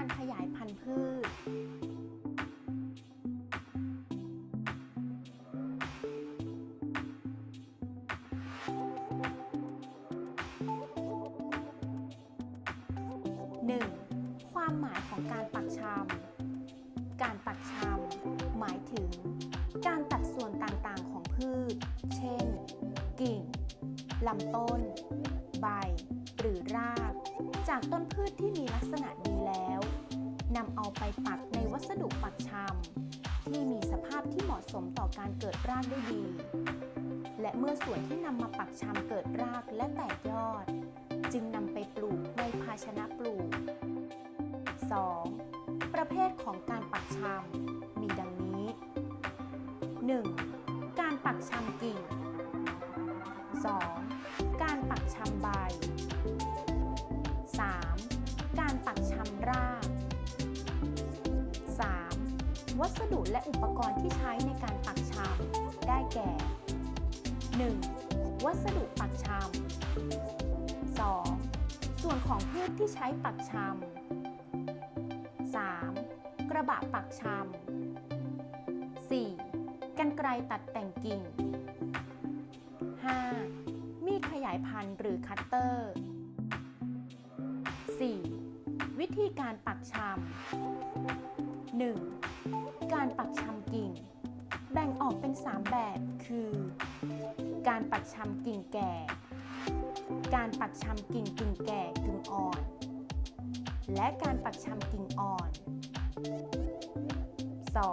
การขยายพันธุ์พืช 1. ความหมายของการปักชำ การปักชำหมายถึง การตัดส่วนต่างๆของพืช เช่น กิ่ง ลำต้น ใบ หรือราก จากต้นพืชที่มีลักษณะ นำเอาไปปักในวัสดุปักชำที่มีสภาพที่เหมาะสมต่อการเกิดรากได้ดี และเมื่อส่วนที่นำมาปักชำเกิดรากและแตกยอด จึงนำไปปลูกในภาชนะปลูก 2. ประเภทของการปักชำมีดังนี้ 1. การปักชำกิ่ง 2. วัสดุและอุปกรณ์ที่ใช้ในการปักชำได้แก่ 1. วัสดุปักชำ 2. ส่วนของพืชที่ใช้ปักชำ 3. กระบะปักชำ 4. กันไกรตัดแต่งกิ่ง 5. มีดขยายพันธุ์หรือคัตเตอร์ 4. วิธีการปักชำ 1. เป็น 3 แบบคือ การปักชำกิ่งแก่ การปักชำกิ่งกิ่งแก่กึ่งอ่อน และการปักชำกิ่งอ่อน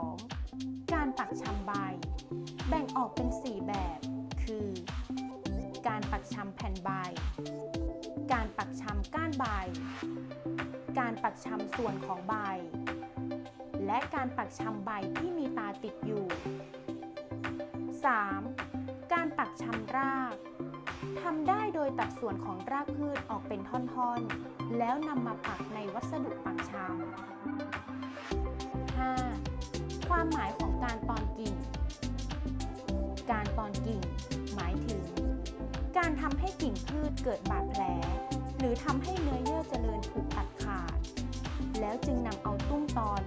2. การปักชำใบ แบ่งออกเป็น 4 แบบ คือ การปักชำแผ่นใบ การปักชำก้านใบ การปักชำส่วนของใบ และการปักชำใบที่มีตาติดอยู่ 3. การปักชำรากทำได้โดยตัดส่วนของรากพืชออกเป็นท่อนๆ แล้วนำมาปักในวัสดุปักชำ 5. ความหมายของการตอนกิ่ง การตอนกิ่ง หมายถึง การทำให้กิ่งพืชเกิดบาดแผล หรือทำให้เนื้อเยื่อเจริญถูกตัดขาด แล้วจึงนำเอาตุ้มตอน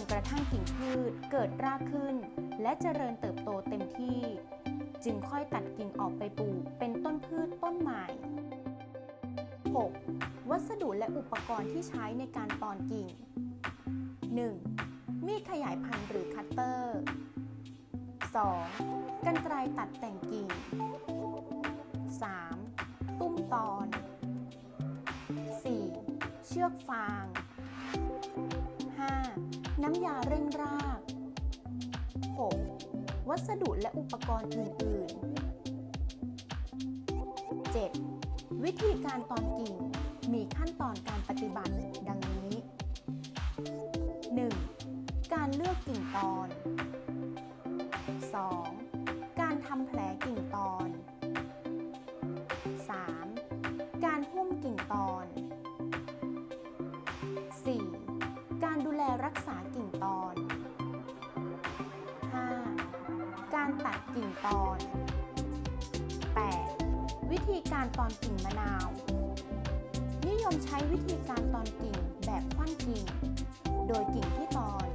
นกระทั่งกิ่งพืชเกิดรากขึ้น และเจริญเติบโตเต็มที่ จึงค่อยตัดกิ่งออกไปปลูกเป็นต้นพืชต้นใหม่ 6. วัสดุและอุปกรณ์ที่ใช้ในการตอนกิ่ง 1. มีดขยายพันธุ์หรือคัตเตอร์ 2. กันไกรตัดแต่งกิ่ง 3. ตุ้มตอน 4. เชือกฟาง น้ำยาเร่งราก 6. วัสดุและอุปกรณ์อื่น ๆ 7. วิธีการตอนกิ่ง มีขั้นตอนการปฏิบัติดังนี้ 1. การเลือกกิ่งตอน 2. การทำแผลกิ่งตอน การตัดกิ่งตอน 8. วิธีการตอนกิ่งมะนาว นิยมใช้วิธีการตอนกิ่งแบบควันกิ่ง โดยกิ่งที่ตอน